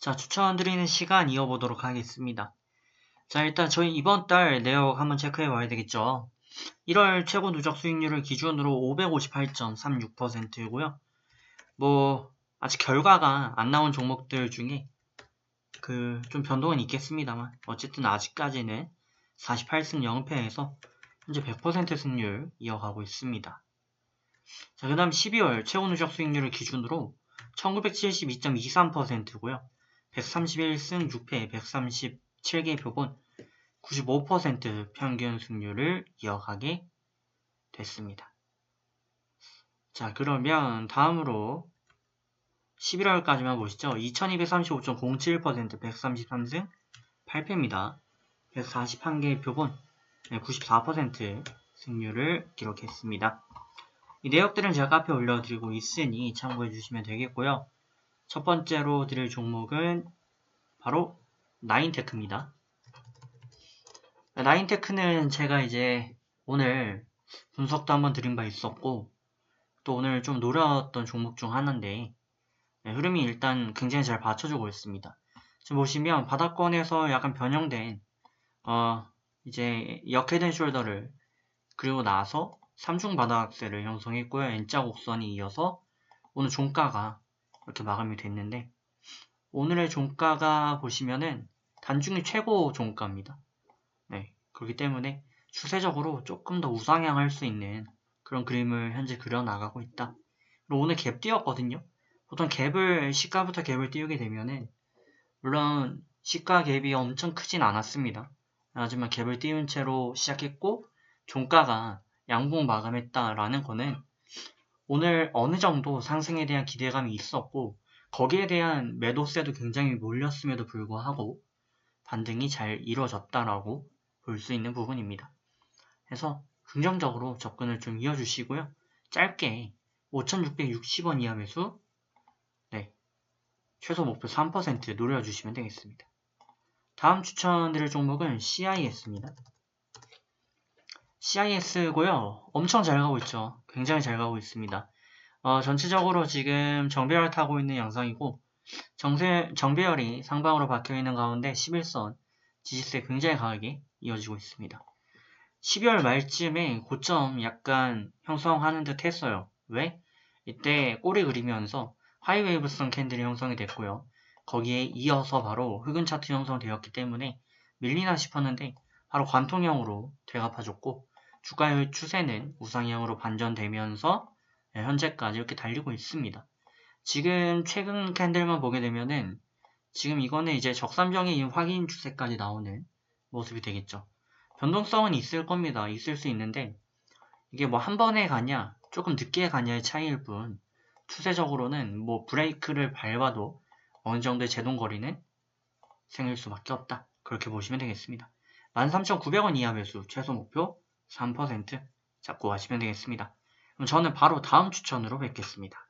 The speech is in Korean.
자, 추천드리는 시간 이어보도록 하겠습니다. 자, 일단 저희 이번 달 내역 한번 체크해 봐야 되겠죠. 1월 최고 누적 수익률을 기준으로 558.36%고요. 뭐 아직 결과가 안 나온 종목들 중에 그 좀 변동은 있겠습니다만 어쨌든 아직까지는 48승 0패에서 현재 100% 승률 이어가고 있습니다. 자, 그 다음 12월 최고 누적 수익률을 기준으로 1972.23%고요. 131승 6패 137개 표본 95% 평균 승률을 이어가게 됐습니다. 자, 그러면 다음으로 11월까지만 보시죠. 2235.07% 133승 8패입니다. 141개 표본 94% 승률을 기록했습니다. 이 내역들은 제가 카페에 올려드리고 있으니 참고해 주시면 되겠고요. 첫 번째로 드릴 종목은 바로 나인테크입니다. 나인테크는 제가 이제 오늘 분석도 한번 드린 바 있었고 또 오늘 좀 노렸던 종목 중 하나인데 네, 흐름이 일단 굉장히 잘 받쳐주고 있습니다. 지금 보시면 바닥권에서 약간 변형된 어 이제 역헤드 숄더를 그리고 나서 삼중 바닥셀을 형성했고요. N자 곡선이 이어서 오늘 종가가 이렇게 마감이 됐는데 오늘의 종가가 보시면은 단중이 최고 종가입니다. 네, 그렇기 때문에 추세적으로 조금 더 우상향할 수 있는 그런 그림을 현재 그려나가고 있다. 그리고 오늘 갭 띄웠거든요. 보통 갭을 시가부터 갭을 띄우게 되면은 물론 시가 갭이 엄청 크진 않았습니다. 하지만 갭을 띄운 채로 시작했고 종가가 양봉 마감했다라는 거는 오늘 어느 정도 상승에 대한 기대감이 있었고 거기에 대한 매도세도 굉장히 몰렸음에도 불구하고 반등이 잘 이루어졌다라고 볼 수 있는 부분입니다. 그래서 긍정적으로 접근을 좀 이어주시고요. 짧게 5,660원 이하 매수 네, 최소 목표 3% 노려주시면 되겠습니다. 다음 추천드릴 종목은 CIS입니다. CIS고요. 엄청 잘 가고 있죠. 굉장히 잘 가고 있습니다. 어, 전체적으로 지금 정배열 타고 있는 양상이고 정세, 정배열이 상방으로 박혀 있는 가운데 11선 지지세 굉장히 강하게 이어지고 있습니다. 12월 말쯤에 고점 약간 형성하는 듯 했어요. 왜? 이때 꼬리 그리면서 하이웨이브선 캔들이 형성이 됐고요. 거기에 이어서 바로 흑은 차트 형성되었기 때문에 밀리나 싶었는데 바로 관통형으로 되갚아줬고 주가의 추세는 우상향으로 반전되면서 네, 현재까지 이렇게 달리고 있습니다. 지금 최근 캔들만 보게 되면은 지금 이거는 이제 적삼정의 확인 추세까지 나오는 모습이 되겠죠. 변동성은 있을 겁니다. 있을 수 있는데 이게 뭐 한 번에 가냐 조금 늦게 가냐의 차이일 뿐 추세적으로는 뭐 브레이크를 밟아도 어느 정도의 제동거리는 생길 수밖에 없다. 그렇게 보시면 되겠습니다. 13,900원 이하 매수 최소 목표 3% 잡고 하시면 되겠습니다. 그럼 저는 바로 다음 추천으로 뵙겠습니다.